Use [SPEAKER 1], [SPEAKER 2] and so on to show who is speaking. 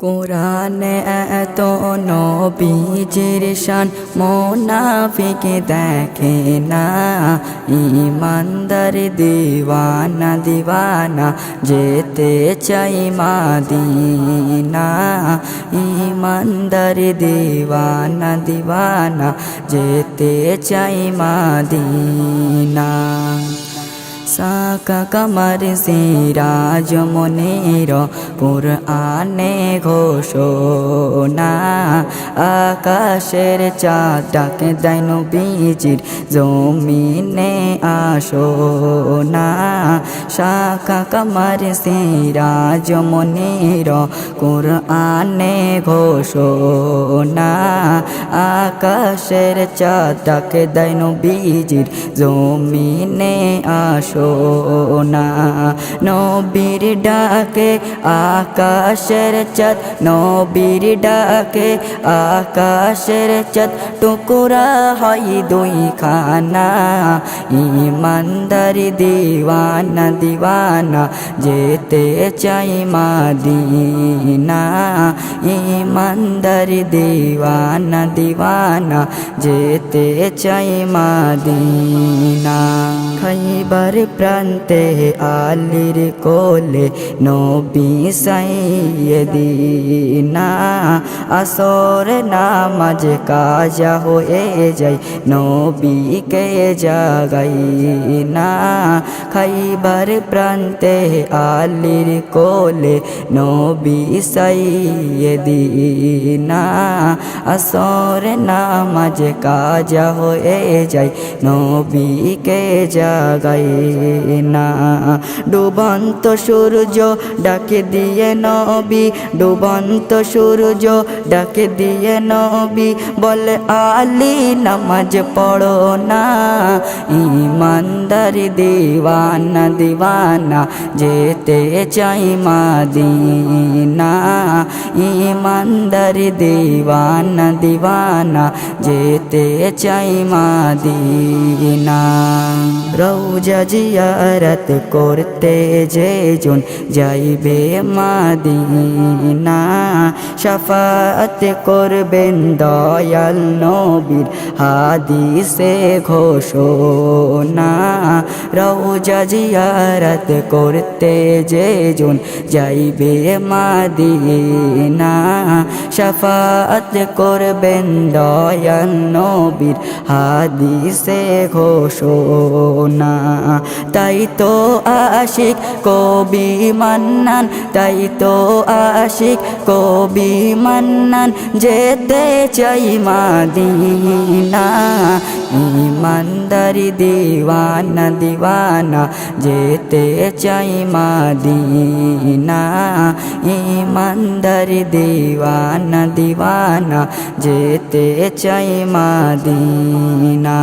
[SPEAKER 1] কোরআনে এত নবীজির শান, মোনাফিকে দেখে না। ইমানদার দিওয়ানা দিওয়ানা, যেতে চাই মাদিনা। ইমানদার দিওয়ানা দিওয়ানা, যেতে চাই মাদিনা। সাকা কামার সিরাজ মনের পুরানে ঘোষণা আকাশের চাঁদ ডাকে দেন বীজির জমিনে আসো না, শাখা কামার সিরাজ মনের। কোরআনে ঘোষণা আকাশের চাঁদ ডাকে দেন বীজির জমিনে আসো না, নবীর ডাকে আকাশের চাঁদ, নবীর ডাকে আকাশের চাঁদ টুকুরা হয় দুই খানা ইমানদার দিওয়ানা দিওয়ানা, যেতে চাই মাদিনা। ইমানদার দিওয়ানা দিওয়ানা, যেতে চাই মাদিনা। খাইবার প্রান্তে আলির কোলে নবী সাইয়েদিনা আসর নামাজ কাজা হয়ে যায়, নবীকে জাগাই না খাইবার প্রান্তে আলির কোলে নবী সাইয়েদিনা আসর নামাজ কাজা হয়ে যায়, নবীকে জাগাই না ডুবন্ত সূর্য ডাকে দিয়ে নবী, ডুবন্ত সূর্য ডাকে দিয়ে নবী, বলে, আলী নামাজ পড়ো না, ইমানদার দিওয়ানা দিওয়ানা, যেতে চাই মাদিনা। ইমানদার দিওয়ানা দিওয়ানা যেতে চাই মাদিনা রৌজা জিয়ারত করতে যে জন যাইবে মাদিনা সাফাত করবেন দয়াল নবীর হাদিসে ঘোষণা রৌজা জিয়ারত করতে যে জন যাইবে মাদিনা সাফাত করবেন দয়াল নবীর হাদিসে ঘোষণা। তাই তো আশিক কবি মান্নান, তাই তো আশিক কবি মান্নান, যেতে চাই মাদিনা। ইমানদারি দিওয়ানা দিওয়ানা যেতে চাই মাদিনা। ইমানদারি দিওয়ানা দিওয়ানা যেতে চাই মাদিনা।